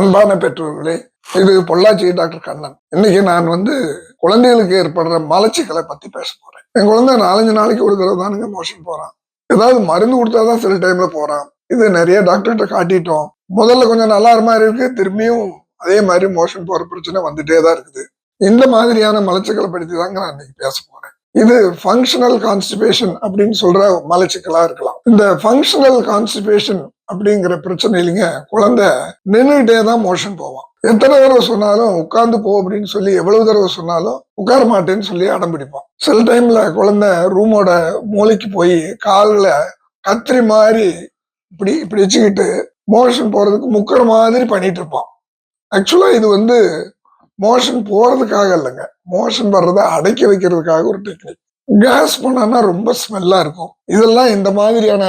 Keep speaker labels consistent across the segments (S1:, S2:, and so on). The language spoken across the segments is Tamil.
S1: அன்பான பெற்றோர்களே இது பொள்ளாச்சி டாக்டர் கண்ணன். இன்னைக்கு நான் வந்து குழந்தைகளுக்கு ஏற்படுற மலச்சிக்கலை பத்தி பேச போறேன். என் குழந்தை நாலஞ்சு நாளைக்கு ஒரு தடவை தானுங்க மோஷன் போறான். ஏதாவது மருந்து கொடுத்தாதான் சில டைம்ல போறான். இது நிறைய டாக்டர்கிட்ட காட்டிட்டோம். முதல்ல கொஞ்சம் நல்லா மாதிரி இருக்கு. திரும்பியும் அதே மாதிரி மோஷன் போற பிரச்சனை வந்துட்டே தான் இருக்குது. இந்த மாதிரியான மலச்சிக்கலை பற்றி தாங்க நான் இன்னைக்கு பேச போறேன். இது ஃபங்க்ஷனல் கான்ஸ்டிபேஷன் அப்படின்னு சொல்ற மலச்சிக்கலா இருக்கலாம். இந்த ஃபங்க்ஷனல் கான்ஸ்டிபேஷன் அப்படிங்கிற பிரச்சனை இல்லைங்க குழந்தை நின்றுட்டே தான் மோஷன் போவான். எத்தனை தடவை சொன்னாலும் உட்கார்ந்து போ அப்படின்னு சொல்லி எவ்வளவு தடவை சொன்னாலும் உட்கார மாட்டேன்னு சொல்லி அடம் பிடிப்பான். சில டைம்ல குழந்தை ரூமோட மூளைக்கு போய் கால்களை கத்திரி மாதிரி இப்படி இப்படி வச்சுக்கிட்டு மோஷன் போறதுக்கு முக்கிற மாதிரி பண்ணிட்டு இருப்பான். ஆக்சுவலா இது வந்து மோஷன் போறதுக்காக இல்லைங்க. மோஷன் வர்றதை அடக்கி வைக்கிறதுக்காக ஒரு டெக்னிக் கேஸ் பண்ணனா ரொம்ப ஸ்மெல்லா இருக்கும். இதெல்லாம் இந்த மாதிரியான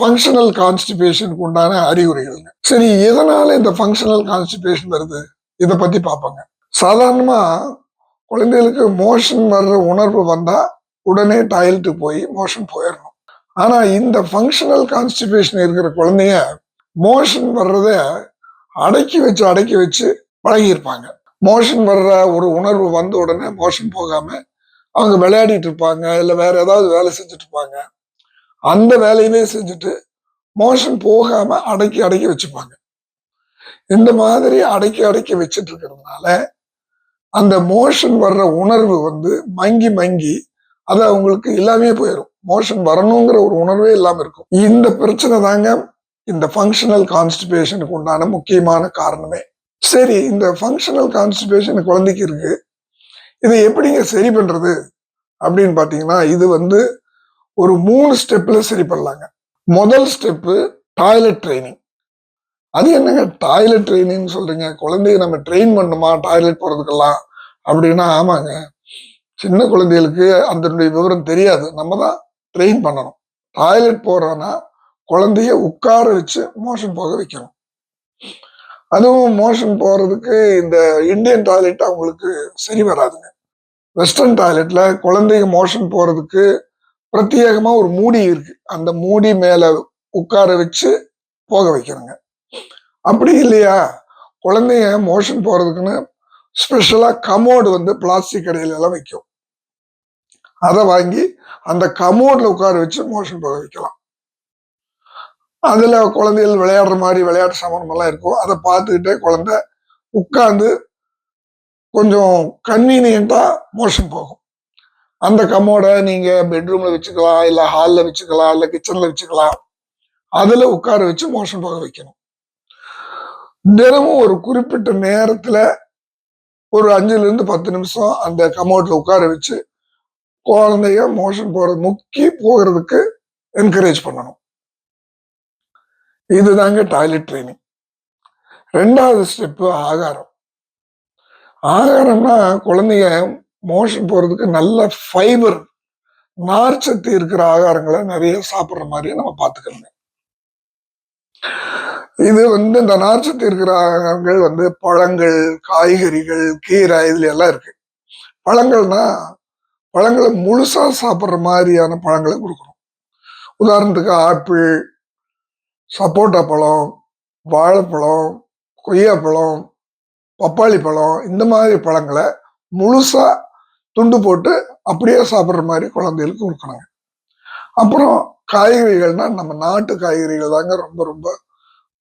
S1: ஃபங்க்ஷனல் கான்ஸ்டிபேஷனுக்கு உண்டான அறிகுறிகள்ங்க. சரி எதனால இந்த ஃபங்க்ஷனல் கான்ஸ்டிபேஷன் வருது? இதை பத்தி பார்ப்போங்க சாதாரணமா குழந்தைகளுக்கு மோஷன் வர்ற உணர்வு வந்தா உடனே டாய்லெட்டுக்கு போய் மோஷன் போயிடணும் ஆனா இந்த ஃபங்க்ஷனல் கான்ஸ்டிபேஷன் இருக்கிற குழந்தைய மோஷன் வர்றத அடக்கி வச்சு அடக்கி வச்சு பழகியிருப்பாங்க. மோஷன் வர்ற ஒரு உணர்வு வந்த உடனே மோஷன் போகாம அவங்க விளையாடிட்டு இருப்பாங்க இல்லை வேற ஏதாவது வேலை செஞ்சுட்டு இருப்பாங்க. அந்த வேலையவே செஞ்சுட்டு மோஷன் போகாம அடக்கி அடக்கி வச்சுப்பாங்க. இந்த மாதிரி அடக்கி அடக்கி வச்சுட்டு இருக்கிறதுனால அந்த மோஷன் வர்ற உணர்வு வந்து மங்கி மங்கி அது அவங்களுக்கு இல்லாமே போயிடும் மோஷன் வரணுங்கிற ஒரு உணர்வே இல்லாமல் இருக்கும். இந்த பிரச்சனை தாங்க இந்த ஃபங்க்ஷனல் கான்ஸ்டிபேஷனுக்கு உண்டான முக்கியமான காரணமே. சரி இந்த ஃபங்க்ஷனல் கான்ஸ்டிபேஷன் குழந்தைக்கு இருக்கு. இதை எப்படிங்க சரி பண்ணுறது அப்படின்னு பார்த்தீங்கன்னா இது வந்து ஒரு மூணு ஸ்டெப்பில் சரி பண்ணலாங்க. முதல் ஸ்டெப்பு டாய்லெட் ட்ரைனிங் அது என்னங்க? டாய்லெட் ட்ரைனிங் சொல்கிறீங்க குழந்தைய நம்ம ட்ரெயின் பண்ணுமா டாய்லெட் போகிறதுக்கெல்லாம் அப்படின்னா ஆமாங்க. சின்ன குழந்தைகளுக்கு அதனுடைய விவரம் தெரியாது. நம்ம தான் ட்ரெயின் பண்ணணும். டாய்லெட் போகிறோன்னா குழந்தைய உட்கார வச்சு மோஷன் போக வைக்கணும். அதுவும் மோஷன் போறதுக்கு இந்த இந்தியன் டாய்லெட் அவங்களுக்கு சரி வராதுங்க. வெஸ்டர்ன் டாய்லெட்ல குழந்தைங்க மோஷன் போறதுக்கு பிரத்யேகமா ஒரு மூடி இருக்கு. அந்த மூடி மேல உட்கார வச்சு போக வைக்கணுங்க. அப்படி இல்லையா? குழந்தைங்க மோஷன் போறதுக்குன்னு ஸ்பெஷலா கமோடு வந்து பிளாஸ்டிக் கடையில எல்லாம் வைக்கும். அதை வாங்கி அந்த கமோட்ல உட்கார வச்சு மோஷன் போக வைக்கலாம். அதுல குழந்தைகள் விளையாடுற மாதிரி விளையாட்டு சாமானம் எல்லாம் இருக்கும். அதை பார்த்துக்கிட்டே குழந்தை உட்கார்ந்து கொஞ்சம் கன்வீனியண்டாக மோஷன் போகும். அந்த கம்மோட நீங்கள் பெட்ரூமில் வச்சுக்கலாம் இல்லை ஹாலில் வச்சுக்கலாம் இல்லை கிச்சனில் வச்சுக்கலாம். அதில் உட்கார வச்சு மோஷன் போக வைக்கணும். தினமும் ஒரு குறிப்பிட்ட நேரத்தில் ஒரு அஞ்சுலேருந்து பத்து நிமிஷம் அந்த கமோட்டில் உட்கார வச்சு குழந்தைய மோஷன் போகிறது முக்கி போகிறதுக்கு என்கரேஜ் பண்ணணும். இதுதாங்க டாய்லெட் ட்ரைனிங் ரெண்டாவது ஸ்டெப்பு ஆகாரம். ஆகாரம்னா குழந்தைங்க மோஷன் போறதுக்கு நல்ல ஃபைபர் நார்ச்சத்து இருக்கிற ஆகாரங்களை நிறைய சாப்பிட்ற மாதிரி நம்ம பார்த்துக்கணும். இது வந்து இந்த நார்ச்சத்து இருக்கிற ஆகாரங்கள் வந்து பழங்கள் காய்கறிகள் கீரை இதுல எல்லாம் இருக்கு. பழங்கள்னா பழங்களை முழுசா சாப்பிட்ற மாதிரியான பழங்களை கொடுக்கணும். உதாரணத்துக்கு ஆப்பிள் சப்போட்டா பழம் வாழைப்பழம் கொய்யாப்பழம் பப்பாளி பழம் இந்த மாதிரி பழங்களை முழுசாக துண்டு போட்டு அப்படியே சாப்பிட்ற மாதிரி குழந்தைகளுக்கு கொடுக்கணுங்க அப்புறம் காய்கறிகள்னா நம்ம நாட்டு காய்கறிகள் தாங்க ரொம்ப ரொம்ப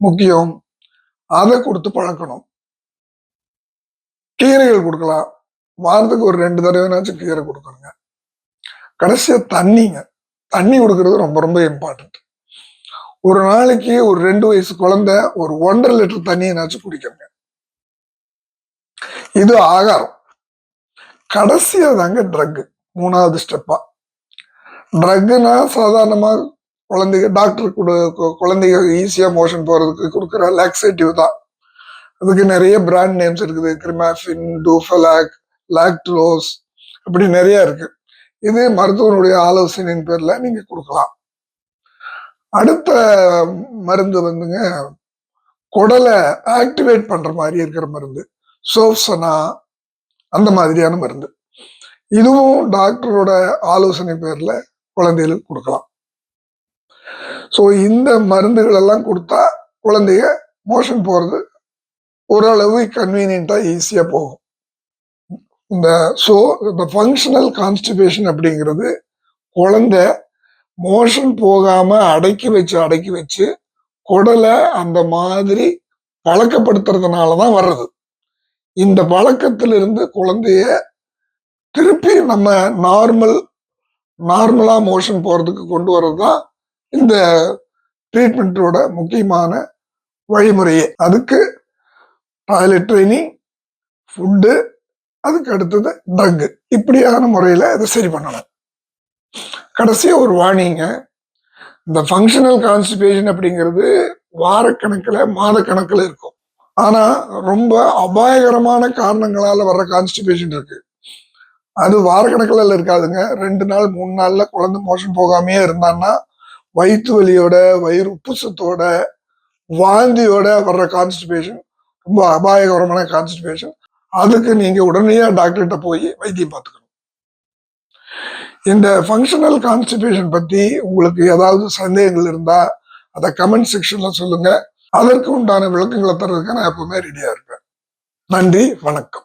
S1: முக்கியம். அதை கொடுத்து பழக்கணும். கீரைகள் கொடுக்கலாம். வாரத்துக்கு ஒரு ரெண்டு தடவைனாச்சும் கீரை கொடுக்கணுங்க கடைசியா தண்ணிங்க. தண்ணி கொடுக்கறது ரொம்ப ரொம்ப இம்பார்ட்டன்ட் ஒரு நாளைக்கு ஒரு ரெண்டு வயசு குழந்தை ஒரு ஒன்றரை லிட்டர் தண்ணியனாச்சும் குடிக்கணுங்க இது ஆகாரம். கடைசியாக தாங்க ட்ரக்கு மூணாவது ஸ்டெப்பா ட்ரக்குனா சாதாரணமாக குழந்தைங்க டாக்டர் கொடு குழந்தைங்க ஈஸியாக மோஷன் போகிறதுக்கு கொடுக்குற லாக்ஸேட்டிவ் தான். அதுக்கு நிறைய பிராண்ட் நேம்ஸ் இருக்குது. கிரிமாஃபின் டூஃபலாக் லாக்டோஸ் அப்படி நிறைய இருக்கு. இது மருத்துவனுடைய ஆலோசனையின் பேரில் நீங்கள் கொடுக்கலாம். அடுத்த மருந்து வந்துங்க குடலை ஆக்டிவேட் பண்ணுற மாதிரி இருக்கிற மருந்து. சோப்சனா அந்த மாதிரியான மருந்து. இதுவும் டாக்டரோட ஆலோசனை பேரில் குழந்தைகளுக்கு கொடுக்கலாம். ஸோ இந்த மருந்துகள் எல்லாம் கொடுத்தா குழந்தைய மோஷன் போகிறது ஓரளவு கன்வீனியண்ட்டாக ஈஸியாக போகும். இந்த ஸோ இந்த ஃபங்க்ஷனல் கான்ஸ்டிபேஷன் அப்படிங்கிறது குழந்தை மோஷன் போகாமல் அடக்கி வச்சு அடக்கி வச்சு குடலை அந்த மாதிரி பழக்கப்படுத்துறதுனால தான் வர்றது. இந்த பழக்கத்திலிருந்து குழந்தைய திருப்பி நம்ம நார்மல் நார்மலா மோஷன் போறதுக்கு கொண்டு வர்றது தான் இந்த ட்ரீட்மெண்ட்டோட முக்கியமான வழிமுறையே. அதுக்கு டாய்லெட் ட்ரைனிங் ஃபுட்டு அதுக்கு அடுத்தது ட்ரக்கு இப்படியான முறையில் இதை சரி பண்ணணும். கடைசியாக ஒரு வாணிங்க இந்த ஃபங்க்ஷனல் கான்ஸ்டிபேஷன் அப்படிங்கிறது வாரக்கணக்கில் மாதக்கணக்கில் இருக்கும். ஆனா ரொம்ப அபாயகரமான காரணங்களால வர்ற கான்ஸ்டிபேஷன் இருக்கு. அது வாரக்கணக்கில் இருக்காதுங்க. ரெண்டு நாள் மூணு நாள்ல குழந்தை மோஷன் போகாமையே இருந்தான்னா வயிற்று வலியோட வயிறு உப்புசத்தோட வாந்தியோட வர்ற கான்ஸ்டிபேஷன் ரொம்ப அபாயகரமான கான்ஸ்டிபேஷன் அதுக்கு நீங்க உடனடியா டாக்டர்கிட்ட போய் வைத்தியம் பார்த்துக்கணும். இந்த ஃபங்க்ஷனல் கான்ஸ்டிபேஷன் பத்தி உங்களுக்கு ஏதாவது சந்தேகங்கள் இருந்தா அதை கமெண்ட் செக்ஷன்ல சொல்லுங்க. அதற்கு உண்டான விளக்கங்களை தர்றதுக்கு நான் எப்பவுமே ரெடியா இருப்பேன். நன்றி வணக்கம்.